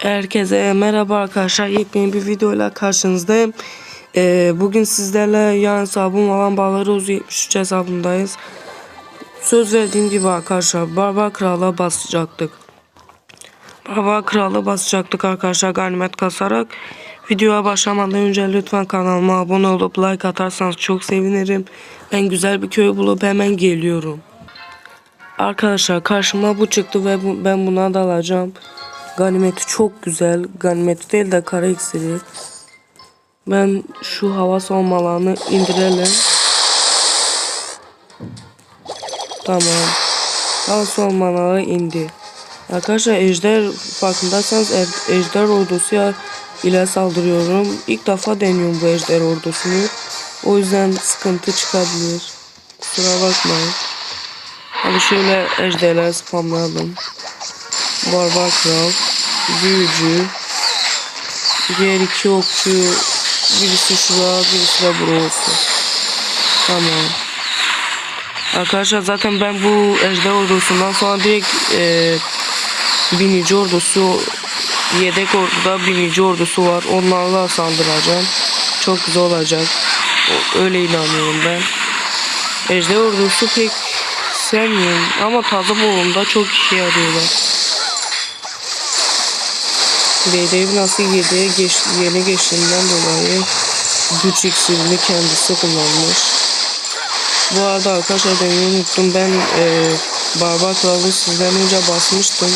Herkese merhaba arkadaşlar. Yepyeni bir videoyla karşınızdayım. Ee, bugün sizlerle yan hesabım olan Bağları Ozu 73 hesabındayız. Söz verdiğim gibi arkadaşlar Barbar Kral'a basacaktık. Barbar Kral'a basacaktık arkadaşlar ganimet kasarak. Videoya başlamadan önce lütfen kanalıma abone olup like atarsanız çok sevinirim. Ben güzel bir köy bulup hemen geliyorum. Arkadaşlar karşıma bu çıktı ve bu- ben buna da Ganimeti çok güzel. Ganimeti değil de kara iksiri. Ben şu hava savunmalarını indirelim. Tamam. Hava savunmaları indi. Arkadaşlar ejder farkındaysanız ejder ordusu ya- ile saldırıyorum. İlk defa deniyorum bu ejder ordusunu. O yüzden sıkıntı çıkabilir. Kusura bakmayın. Hadi şöyle ejderleri spamlayalım. Barbar Kral, Büyücü, diğer iki okçu, birisi şuraya, birisi de buraya olsun. Tamam. Arkadaşlar zaten ben bu ejder ordusundan sonra direkt e, binici ordusu, yedek orduda binici ordusu var. Onlarla saldıracağım. Çok güzel olacak. Öyle inanıyorum ben. Ejder ordusu pek sevmiyorum ama taze bolunda çok işe yarıyorlar. Dedeyi nasıl yediğe geç, yeni geçtiğinden dolayı güç iksirini kendisi kullanmış. Bu arada arkadaşlar demeyi unuttum ben e, Barbar Kralı sizden önce basmıştım.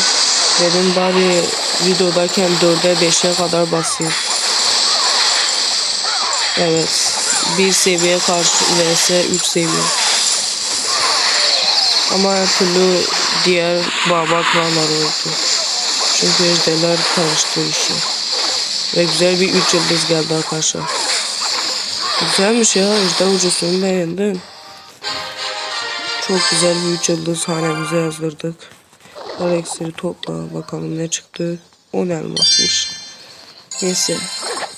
Dedim bari videodayken 4'e 5'e kadar basayım. Evet. Bir seviye karşı vs 3 seviye. Ama her türlü diğer Barbar Krallar oldu. Çünkü ejderler karıştı işi. Ve güzel bir 3 yıldız geldi arkadaşlar. Güzelmiş ya ejder ucusunu beğendim. Çok güzel bir 3 yıldız hanemize yazdırdık. Alex'i topla bakalım ne çıktı. 10 elmasmış. Neyse.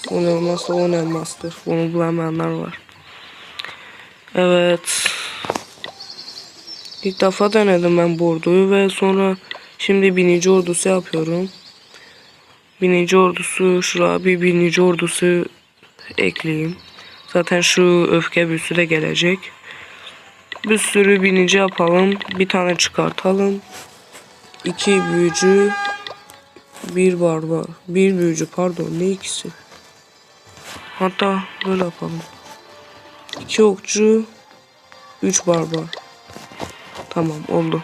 10 elmas da 10 elmastır. Bunu bulamayanlar var. Evet. İlk defa denedim ben bu orduyu ve sonra şimdi binici ordusu yapıyorum. Binici ordusu şuraya bir binici ordusu ekleyeyim. Zaten şu öfke büyüsü de gelecek. Bir sürü binici yapalım. Bir tane çıkartalım. İki büyücü. Bir barbar. Bir büyücü pardon ne ikisi. Hatta böyle yapalım. İki okçu. Üç barbar. Tamam oldu.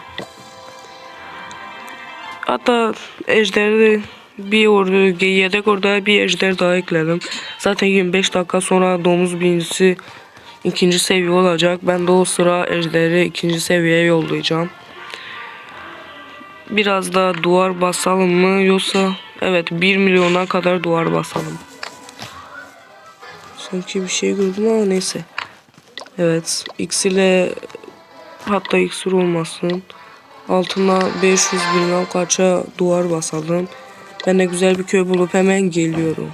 Hatta ejderi bir ordu yedek orada bir ejder daha ekledim. Zaten 25 dakika sonra domuz birincisi ikinci seviye olacak. Ben de o sıra ejderi ikinci seviyeye yollayacağım. Biraz da duvar basalım mı yoksa evet 1 milyona kadar duvar basalım. Sanki bir şey gördüm ama neyse. Evet ile hatta iksir olmasın. Altına 500 bilmem kaça duvar basalım. Ben de güzel bir köy bulup hemen geliyorum.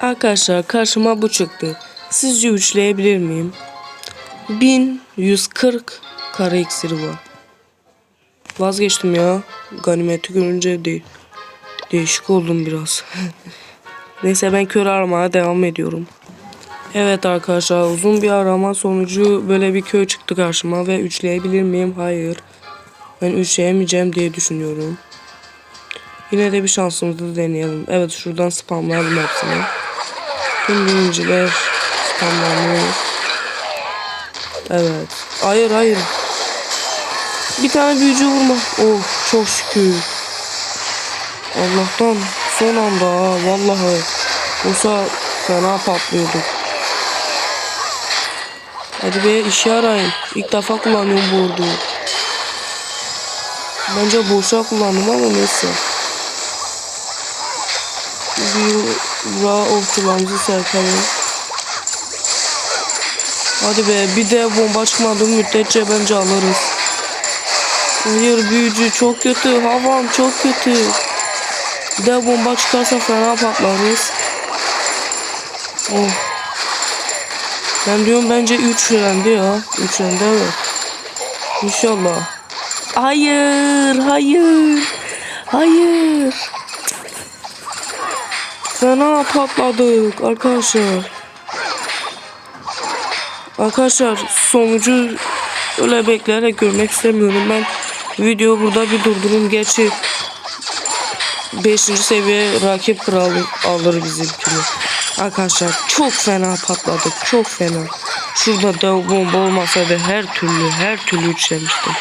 Arkadaşlar karşıma bu çıktı. Sizce üçleyebilir miyim? 1140 kara iksiri var. Vazgeçtim ya. Ganimeti görünce değil. Değişik oldum biraz. Neyse ben kör aramaya devam ediyorum. Evet arkadaşlar uzun bir arama sonucu böyle bir köy çıktı karşıma ve üçleyebilir miyim? Hayır. Ben üçleyemeyeceğim diye düşünüyorum. Yine de bir şansımızı deneyelim. Evet şuradan spamlayalım hepsini. Tüm birinciler spamlanıyor. Evet. Hayır hayır. Bir tane büyücü vurma. Oh çok şükür. Allah'tan son anda ha vallahi. Olsa fena patlıyorduk. Hadi be işe arayın. İlk defa kullanıyorum bu orduyu. Bence boşa kullandım ama neyse. Bir ra okçularımızı serpelim. Hadi be bir de bomba çıkmadığı müddetçe bence alırız. Hayır büyücü çok kötü. Havam çok kötü. Bir de bomba çıkarsa fena patlarız. Oh. Ben diyorum bence 3 rendi ya. 3 rendi evet. İnşallah. Hayır, hayır. Hayır. Fena patladık arkadaşlar. Arkadaşlar sonucu öyle bekleyerek görmek istemiyorum. Ben video burada bir durdurayım. Gerçi 5. seviye rakip kralı alır bizimkini. Arkadaşlar çok fena patladık. Çok fena. Şurada dev bomba olmasaydı her türlü her türlü üçlemiştim.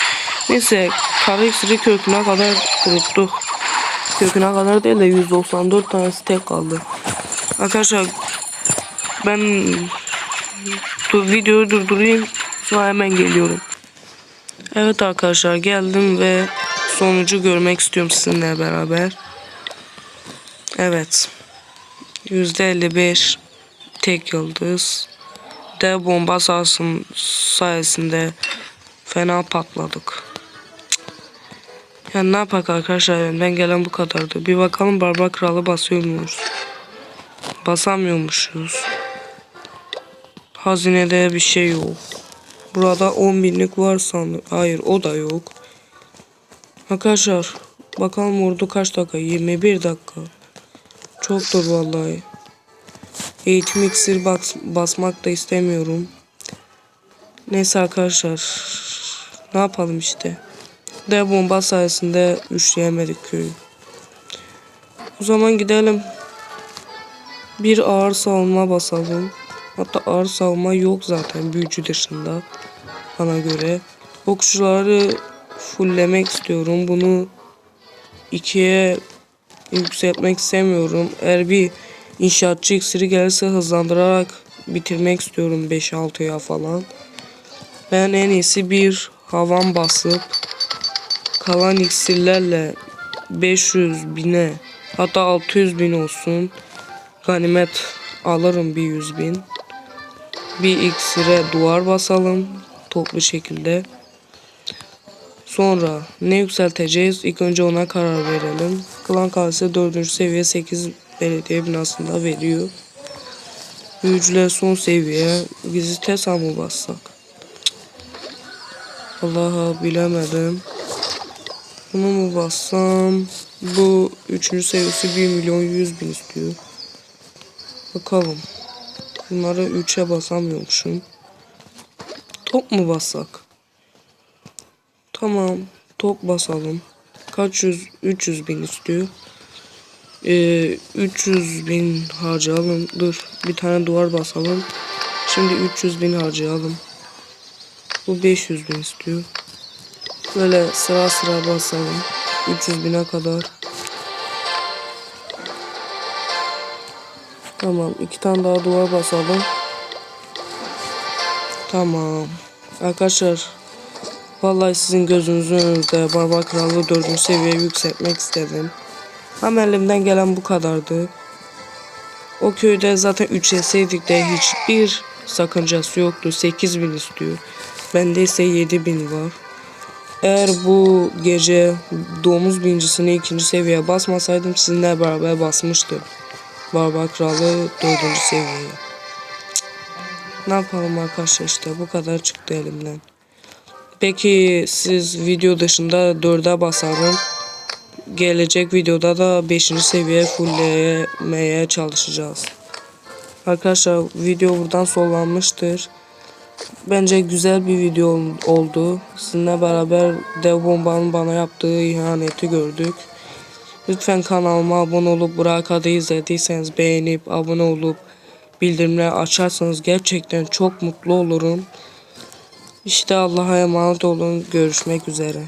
Neyse kara iksiri köküne kadar kuruttuk. Köküne kadar değil de 194 tanesi tek kaldı. Arkadaşlar ben dur, videoyu durdurayım sonra hemen geliyorum. Evet arkadaşlar geldim ve sonucu görmek istiyorum sizinle beraber. Evet. %55 tek yıldız. Dev bomba sayesinde fena patladık. Yani ne yapak arkadaşlar elimden gelen bu kadardı. Bir bakalım barbar kralı basıyor muyuz? Basamıyormuşuz. Hazinede bir şey yok. Burada 10 binlik var sandım. Hayır o da yok. Arkadaşlar bakalım ordu kaç dakika? 21 dakika. Çoktur vallahi. Eğitim iksir bas basmak da istemiyorum. Neyse arkadaşlar. Ne yapalım işte. Dev bomba sayesinde üçleyemedik köyü. O zaman gidelim. Bir ağır savunma basalım. Hatta ağır savunma yok zaten büyücü dışında. Bana göre. Okçuları fulllemek istiyorum. Bunu ikiye yükseltmek istemiyorum. Eğer bir inşaatçı iksiri gelirse hızlandırarak bitirmek istiyorum 5-6'ya falan. Ben en iyisi bir havan basıp kalan iksirlerle 500 bine hatta 600 bin olsun ganimet alırım bir 100 bin. Bir iksire duvar basalım toplu şekilde. Sonra ne yükselteceğiz? İlk önce ona karar verelim. Klan kalesi 4. seviye 8 belediye binasında veriyor. Büyücüler son seviye. Gizli tesa mı bassak? Allah'a bilemedim bunu mu bassam? Bu üçüncü seviyesi 1 milyon 100 bin istiyor. Bakalım. Bunları 3'e basamıyormuşum. Top mu bassak? Tamam. Top basalım. Kaç yüz? 300 bin istiyor. Ee, 300 bin harcayalım. Dur. Bir tane duvar basalım. Şimdi 300 bin harcayalım. Bu 500 bin istiyor. Böyle sıra sıra basalım. 300 bine kadar. Tamam. iki tane daha duvar basalım. Tamam. Arkadaşlar. Vallahi sizin gözünüzün önünde Barbar Kralı 4. seviyeye yükseltmek istedim. Ama elimden gelen bu kadardı. O köyde zaten 3 yeseydik de hiçbir sakıncası yoktu. 8000 istiyor. Bende ise 7000 var. Eğer bu gece domuz bincisini ikinci seviyeye basmasaydım sizinle beraber basmıştım. Barbar Kralı dördüncü seviyeye. Ne yapalım arkadaşlar işte bu kadar çıktı elimden. Peki siz video dışında dörde basarım. Gelecek videoda da 5. seviye fulllemeye çalışacağız. Arkadaşlar video buradan sollanmıştır. Bence güzel bir video ol- oldu. Sizinle beraber dev bombanın bana yaptığı ihaneti gördük. Lütfen kanalıma abone olup buraya kadar izlediyseniz beğenip abone olup bildirimleri açarsanız gerçekten çok mutlu olurum. İşte Allah'a emanet olun. Görüşmek üzere.